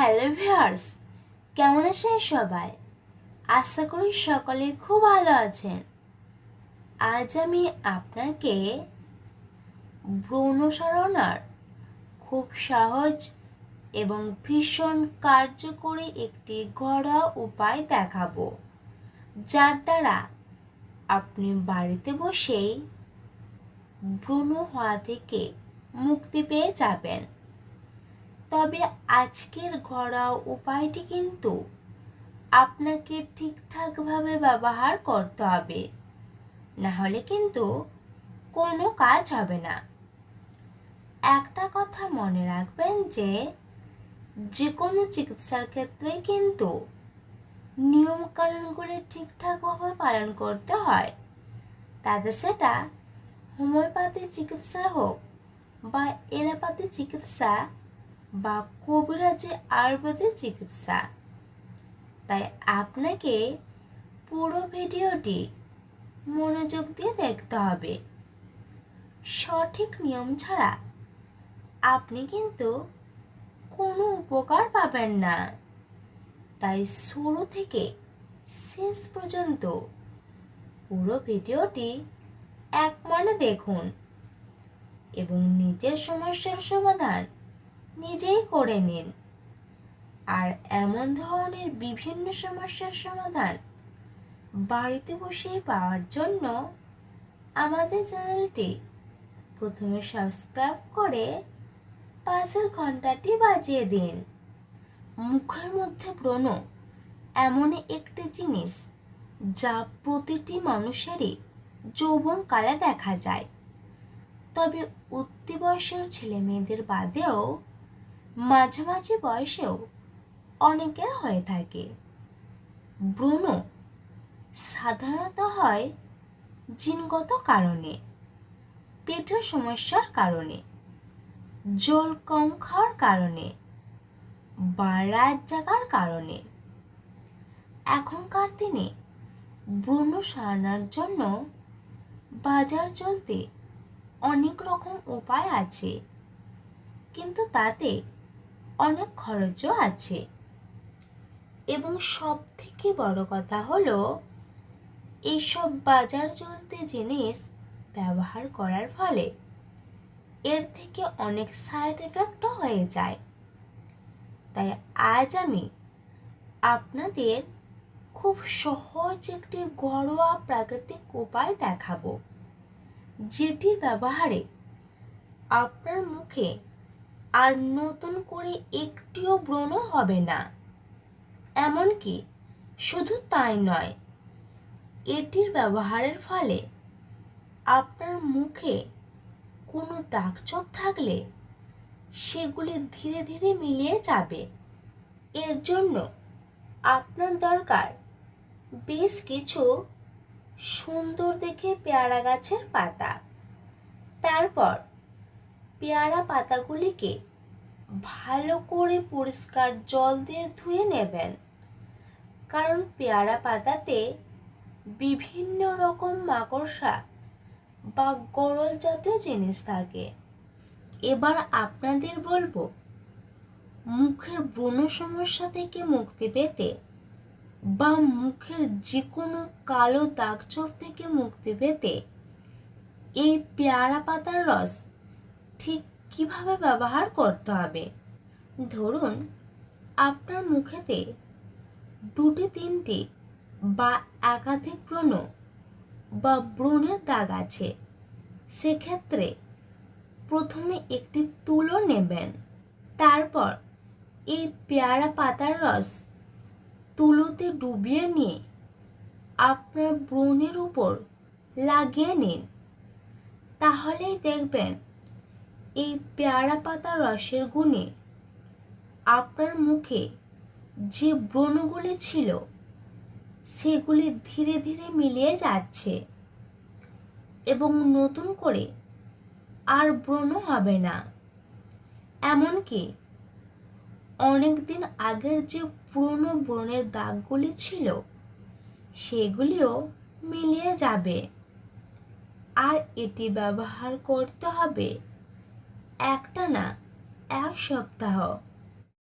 Hello viewers, কেমন আছেন সবাই? আশা করি সকলে খুব ভালো আছেন। আজ আমি আপনাকে ব্রণ সারণার খুব সহজ এবং ভীষণ কার্যকরী একটি ঘরোয়া উপায় দেখাবো, যার দ্বারা আপনি বাড়িতে বসেই ব্রণ হওয়া থেকে মুক্তি পেয়ে যাবেন। তবে আজকের ঘরোয়া উপায়টি কিন্তু আপনাকে ঠিকঠাকভাবে ব্যবহার করতে হবে। না হলে কিন্তু কোনো কাজ হবে না। একটা কথা মনে রাখবেন যে যে কোনো চিকিৎসার ক্ষেত্রে কিন্তু নিয়মকানুনগুলি ঠিকঠাকভাবে পালন করতে হয়। তাতে সেটা হোমিওপ্যাথি চিকিৎসা হোক বা এলোপ্যাথি চিকিৎসা বা কবিরাজি আয়ুর্বেদিক চিকিৎসা। তাই আপনাকে পুরো ভিডিওটি মনোযোগ দিয়ে দেখতে হবে। সঠিক নিয়ম ছাড়া আপনি কিন্তু কোনো উপকার পাবেন না। তাই শুরু থেকে শেষ পর্যন্ত পুরো ভিডিওটি এক মনে দেখুন এবং নিজের সমস্যার সমাধান নিজেই করে নিন। আর এমন ধরনের বিভিন্ন সমস্যার সমাধান বাড়িতে বসেই পাওয়ার জন্য আমাদের চ্যানেলটি প্রথমে সাবস্ক্রাইব করে পাশের ঘন্টাটি বাজিয়ে দিন। মুখের মধ্যে ব্রণ এমন একটি জিনিস যা প্রতিটি মানুষেরই যৌবন যৌবনকালে দেখা যায়। তবে উত্তি বয়সের ছেলে মেয়েদের বাদেও মাঝামাঝি বয়সেও অনেকের হয়ে থাকে। ব্রণ সাধারণত হয় জিনগত কারণে, পেটের সমস্যার কারণে, জল কম খাওয়ার কারণে, বা রাত জাগার কারণে। এখনকার দিনে ব্রণ সারানোর জন্য বাজার চলতে অনেক রকম উপায় আছে, কিন্তু তাতে অনেক খরচও আছে। এবং সব থেকে বড় কথা হলো, এইসব বাজার চলতে জিনিস ব্যবহার করার ফলে এর থেকে অনেক সাইড এফেক্টও হয়ে যায়। তাই আজ আমি আপনাদের খুব সহজ একটি ঘরোয়া প্রাকৃতিক উপায় দেখাবো, যেটির ব্যবহারে আপনার মুখে আর নতুন করে একটিও ব্রণ হবে না। এমনকি শুধু তাই নয়, এটির ব্যবহারের ফলে আপনার মুখে কোনো দাগছোপ থাকলে সেগুলি ধীরে ধীরে মিলিয়ে যাবে। এর জন্য আপনার দরকার বেশ কিছু সুন্দর দেখে পেয়ারা গাছের পাতা। তারপর পেয়ারা পাতাগুলিকে ভালো করে পরিষ্কার জল দিয়ে ধুয়ে নেবেন। কারণ পেয়ারা পাতাতে বিভিন্ন রকম মাকড়সা বা গরল জাতীয় জিনিস থাকে। এবার আপনাদের বলব, মুখের ব্রণ সমস্যা থেকে মুক্তি পেতে বা মুখের যে কোনো কালো দাগছোপ থেকে মুক্তি পেতে এই পেয়ারা পাতার রস ঠিক কীভাবে ব্যবহার করতে হবে? ধরুন, আপনার মুখেতে দুটি তিনটি বা একাধিক ব্রণ বা ব্রণের দাগ আছে, সেক্ষেত্রে প্রথমে একটি তুলো নেবেন। তারপর এই পেয়ারা পাতার রস তুলোতে ডুবিয়ে নিয়ে আপনার ব্রণের উপর লাগিয়ে নিন। তাহলেই দেখবেন এই পেয়ারা পাতা রসের গুণে আপনার মুখে যে ব্রণগুলি ছিল, সেগুলি ধীরে ধীরে মিলিয়ে যাচ্ছে এবং নতুন করে আর ব্রণ হবে না। এমনকি অনেক দিন আগের যে পুরনো ব্রণের দাগগুলি ছিল, সেগুলিও মিলিয়ে যাবে। আর এটি ব্যবহার করতে হবে একটা না এক সপ্তাহ।